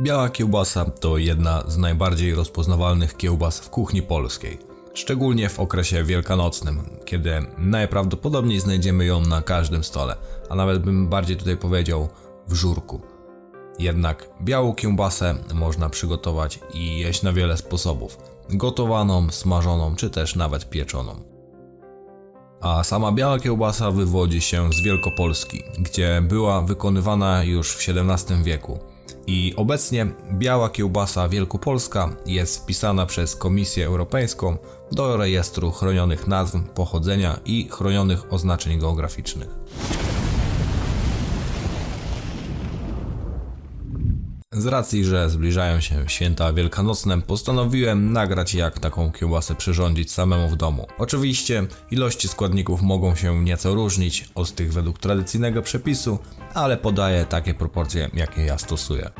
Biała kiełbasa to jedna z najbardziej rozpoznawalnych kiełbas w kuchni polskiej. Szczególnie w okresie wielkanocnym, kiedy najprawdopodobniej znajdziemy ją na każdym stole, a nawet bym bardziej tutaj powiedział w żurku. Jednak białą kiełbasę można przygotować i jeść na wiele sposobów: gotowaną, smażoną czy też nawet pieczoną. A sama biała kiełbasa wywodzi się z Wielkopolski, gdzie była wykonywana już w XVII wieku. I obecnie biała kiełbasa wielkopolska jest wpisana przez Komisję Europejską do rejestru chronionych nazw pochodzenia i chronionych oznaczeń geograficznych. Z racji, że zbliżają się święta wielkanocne, postanowiłem nagrać jak taką kiełbasę przyrządzić samemu w domu. Oczywiście ilości składników mogą się nieco różnić od tych według tradycyjnego przepisu, ale podaję takie proporcje, jakie ja stosuję.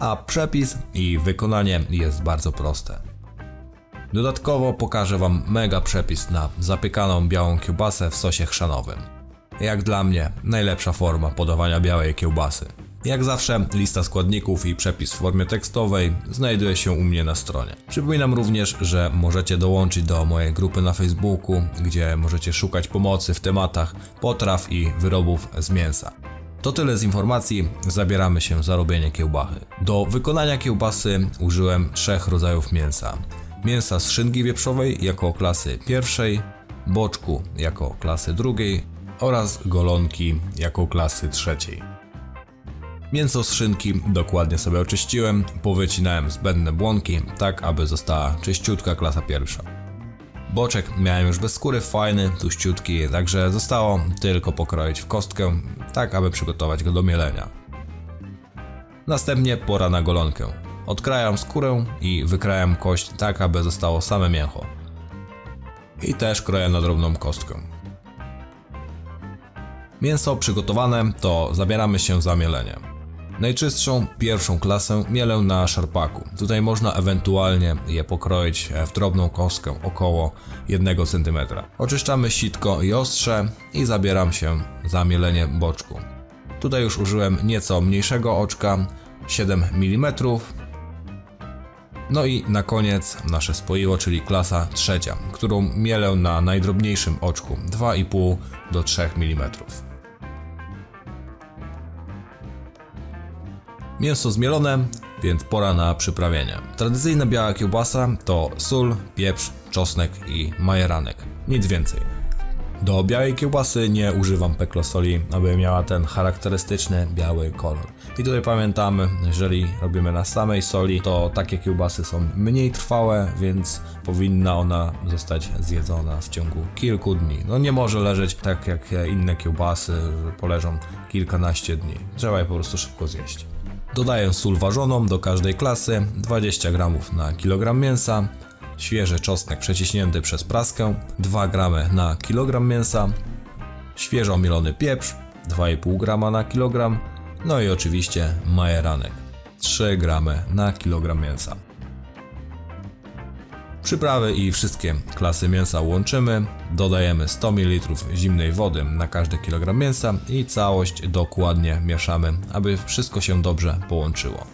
A przepis i wykonanie jest bardzo proste. Dodatkowo pokażę Wam mega przepis na zapiekaną białą kiełbasę w sosie chrzanowym. Jak dla mnie, najlepsza forma podawania białej kiełbasy. Jak zawsze, lista składników i przepis w formie tekstowej znajduje się u mnie na stronie. Przypominam również, że możecie dołączyć do mojej grupy na Facebooku, gdzie możecie szukać pomocy w tematach potraw i wyrobów z mięsa. To tyle z informacji, zabieramy się za robienie kiełbachy. Do wykonania kiełbasy użyłem trzech rodzajów mięsa. Mięsa z szynki wieprzowej jako klasy pierwszej, boczku jako klasy drugiej oraz golonki jako klasy trzeciej. Mięso z szynki dokładnie sobie oczyściłem, powycinałem zbędne błonki, tak aby została czyściutka klasa pierwsza. Boczek miałem już bez skóry, fajny, tuściutki, także zostało tylko pokroić w kostkę, tak aby przygotować go do mielenia. Następnie pora na golonkę. Odkrajam skórę i wykrajam kość tak, aby zostało same mięcho. I też kroję na drobną kostkę. Mięso przygotowane, to zabieramy się za mielenie. Najczystszą pierwszą klasę mielę na szarpaku. Tutaj można ewentualnie je pokroić w drobną kostkę około 1 cm. Oczyszczamy sitko i ostrze i zabieram się za mielenie boczku. Tutaj już użyłem nieco mniejszego oczka, 7 mm. No i na koniec nasze spoiło, czyli klasa trzecia, którą mielę na najdrobniejszym oczku 2,5 do 3 mm. Mięso zmielone, więc pora na przyprawienie. Tradycyjna biała kiełbasa to sól, pieprz, czosnek i majeranek. Nic więcej. Do białej kiełbasy nie używam peklosoli, aby miała ten charakterystyczny biały kolor. I tutaj pamiętamy, jeżeli robimy na samej soli, to takie kiełbasy są mniej trwałe, więc powinna ona zostać zjedzona w ciągu kilku dni. No nie może leżeć tak jak inne kiełbasy, że poleżą kilkanaście dni. Trzeba je po prostu szybko zjeść. Dodaję sól ważoną do każdej klasy, 20 g na kilogram mięsa, świeży czosnek przeciśnięty przez praskę, 2 g na kilogram mięsa, świeżo mielony pieprz, 2,5 g na kilogram, no i oczywiście majeranek, 3 g na kilogram mięsa. Przyprawy i wszystkie klasy mięsa łączymy, dodajemy 100 ml zimnej wody na każdy kilogram mięsa i całość dokładnie mieszamy, aby wszystko się dobrze połączyło.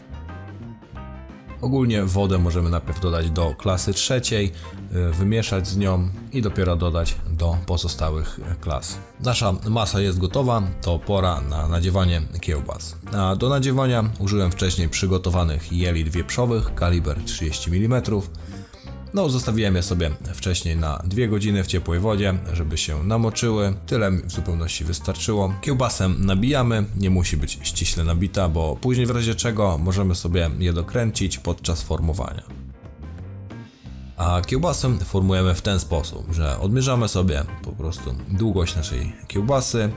Ogólnie wodę możemy najpierw dodać do klasy trzeciej, y, wymieszać z nią i dopiero dodać do pozostałych klas. Nasza masa jest gotowa, to pora na nadziewanie kiełbas. A do nadziewania użyłem wcześniej przygotowanych jelit wieprzowych kaliber 30 mm. No, zostawiłem je sobie wcześniej na 2 godziny w ciepłej wodzie, żeby się namoczyły. Tyle w zupełności wystarczyło. Kiełbasę nabijamy, nie musi być ściśle nabita, bo później w razie czego możemy sobie je dokręcić podczas formowania. A kiełbasę formujemy w ten sposób, że odmierzamy sobie po prostu długość naszej kiełbasy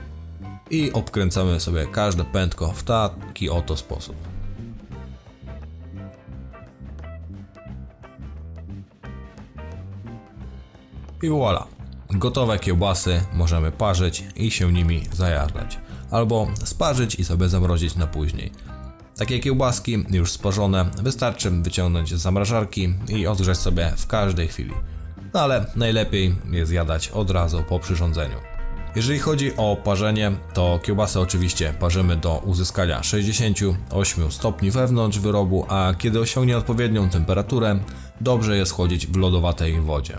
i obkręcamy sobie każde pętko w taki oto sposób. I voilà. Gotowe kiełbasy możemy parzyć i się nimi zajarzać. Albo sparzyć i sobie zamrozić na później. Takie kiełbaski już sparzone wystarczy wyciągnąć z zamrażarki i odgrzać sobie w każdej chwili. No ale najlepiej je zjadać od razu po przyrządzeniu. Jeżeli chodzi o parzenie, to kiełbasę oczywiście parzymy do uzyskania 68 stopni wewnątrz wyrobu, a kiedy osiągnie odpowiednią temperaturę, dobrze jest chodzić w lodowatej wodzie.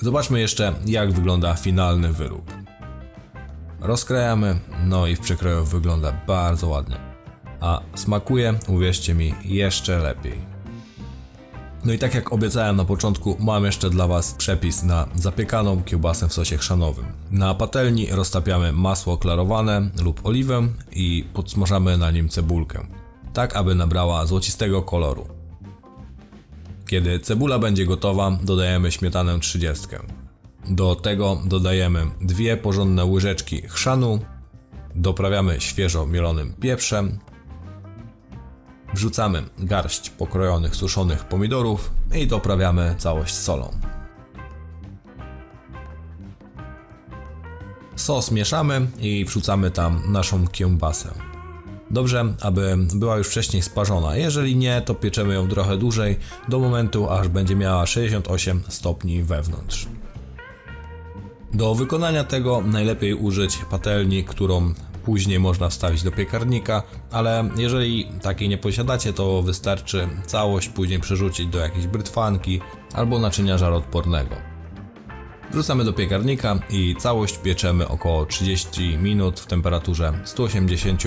Zobaczmy jeszcze, jak wygląda finalny wyrób. Rozkrajamy, no i w przekroju wygląda bardzo ładnie. A smakuje, uwierzcie mi, jeszcze lepiej. No i tak jak obiecałem na początku, mam jeszcze dla Was przepis na zapiekaną kiełbasę w sosie chrzanowym. Na patelni roztapiamy masło klarowane lub oliwę i podsmażamy na nim cebulkę, tak aby nabrała złocistego koloru. Kiedy cebula będzie gotowa, dodajemy śmietanę 30. Do tego dodajemy dwie porządne łyżeczki chrzanu, doprawiamy świeżo mielonym pieprzem, wrzucamy garść pokrojonych suszonych pomidorów i doprawiamy całość solą. Sos mieszamy i wrzucamy tam naszą kiełbasę. Dobrze, aby była już wcześniej sparzona. Jeżeli nie, to pieczemy ją trochę dłużej, do momentu aż będzie miała 68 stopni wewnątrz. Do wykonania tego najlepiej użyć patelni, którą później można wstawić do piekarnika, ale jeżeli takiej nie posiadacie, to wystarczy całość później przerzucić do jakiejś brytwanki albo naczynia żaroodpornego. Wrzucamy do piekarnika i całość pieczemy około 30 minut w temperaturze 180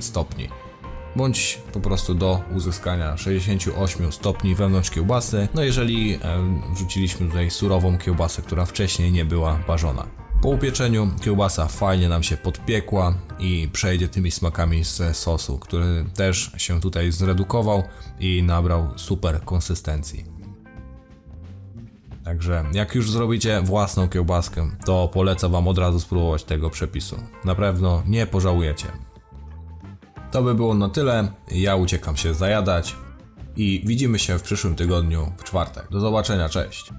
stopni. Bądź po prostu do uzyskania 68 stopni wewnątrz kiełbasy, no jeżeli wrzuciliśmy tutaj surową kiełbasę, która wcześniej nie była parzona. Po upieczeniu kiełbasa fajnie nam się podpiekła i przejdzie tymi smakami z sosu, który też się tutaj zredukował i nabrał super konsystencji. Także jak już zrobicie własną kiełbaskę, to polecam Wam od razu spróbować tego przepisu. Na pewno nie pożałujecie. To by było na tyle. Ja uciekam się zajadać i widzimy się w przyszłym tygodniu w czwartek. Do zobaczenia, cześć.